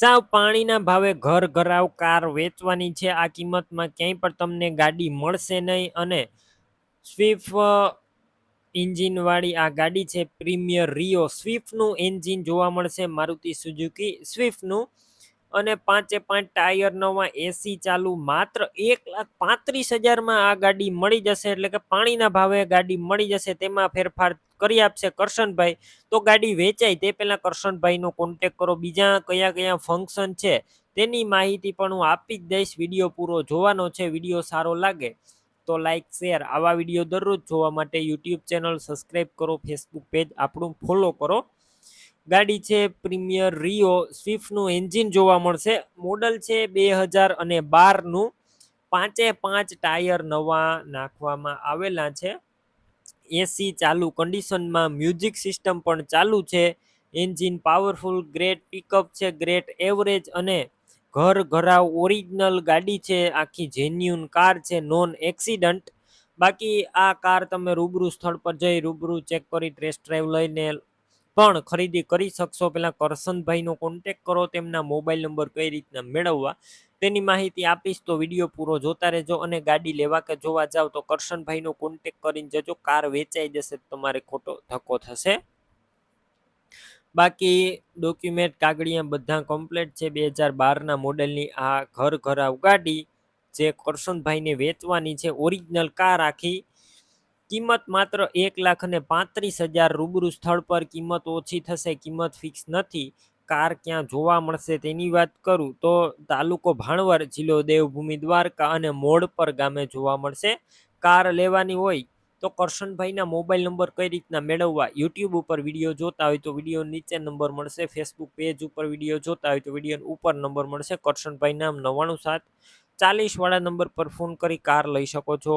સાવ પાણીના ભાવે ઘર ઘરાવ કાર વેચવાની છે. આ કિંમતમાં ક્યાંય પણ તમને ગાડી મળશે નહીં અને સ્વિફ્ટ એન્જિનવાળી આ ગાડી છે પ્રીમિયર રિયો. સ્વિફ્ટનું એન્જિન જોવા મળશે. મારુતિ સુઝુકી સ્વિફ્ટનું અને પાંચે પાંચ ટાયર નવા એસી ચાલુ. માત્ર એક લાખ પાંત્રીસ હજારમાં આ ગાડી મળી જશે, એટલે કે પાણીના ભાવે ગાડી મળી જશે, તેમાં ફેરફાર કરી આપશે કરશનભાઈ. તો ગાડી વેચાય, તે પહેલાં કરશનભાઈનો કોન્ટેક કરો. બીજા કયા કયા ફંક્શન છે, તેની માહિતી પણ હું આપી જ દઈશ. વીડિયો પૂરો જોવાનો છે, વીડિયો સારો લાગે તો લાઇક શેર આવા વીડિયો દરરોજ જોવા માટે યુટ્યુબ ચેનલ સબસ્ક્રાઈબ કરો ફેસબુક પેજ આપણું ફોલો કરો. ગાડી છે પ્રીમિયર રિયો સ્વિફ્ટનું એન્જિન જોવા મળશે. મોડલ છે બે હજાર અને બારનું. પાંચે પાંચ ટાયર નવા નાખવામાં આવેલા છે. એસી ચાલુ કન્ડિશનમાં મ્યુઝિક સિસ્ટમ પણ ચાલુ છે. એન્જિન પાવરફુલ ગ્રેટ પિકઅપ છે ગ્રેટ એવરેજ અને ઘર ઘરાવ ઓરિજિનલ ગાડી છે. આખી જેન્યુન કાર છે નોન એક્સિડન્ટ બાકી આ કાર તમે રૂબરૂ સ્થળ પર જઈ રૂબરૂ ચેક કરી ટેસ્ટ ડ્રાઈવ લઈને પણ ખરીદી કરી શકશો. પહેલાં કરશનભાઈનો કોન્ટેક કરો, તેમના મોબાઈલ નંબર કઈ રીતના મેળવવા, તેની માહિતી આપીશ. તો વીડિયો પૂરો જોતા રહેજો અને ગાડી લેવા કે જોવા જાવ તો કરશનભાઈનો કોન્ટેક કરીને જજો. કાર વેચાઈ જશે તમારે ખોટો ધક્કો થશે. બાકી ડોક્યુમેન્ટ કાગળિયા બધા કમ્પ્લીટ છે. બે હજાર બારના મોડેલની આ ઘર ઘરાવ ગાડી જે કરશનભાઈને વેચવાની છે. ઓરિજિનલ કાર આખી કિંમત માત્ર એક લાખ અને પાંત્રીસ હજાર રૂબરૂ સ્થળ પર કિંમત ઓછી થશે, કિંમત ફિક્સ નથી. કાર ક્યાં જોવા મળશે તેની વાત કરું તો તાલુકો ભાણવર જિલ્લો દેવભૂમિ, દ્વારકા અને મોડ પર ગામે જોવા મળશે. કાર લેવાની હોય તો કરશનભાઈના મોબાઈલ નંબર કઈ રીતના મેળવવા, યુટ્યુબ ઉપર વીડિયો જોતા હોય તો વીડિયો નીચે નંબર મળશે, ફેસબુક પેજ ઉપર વીડિયો જોતા હોય તો વીડિયો ઉપર નંબર મળશે, કરશનભાઈ નામ નવ્વાણું સાત. ચાલીસ વાળા નંબર પર ફોન કરી કાર લઈ શકો છો.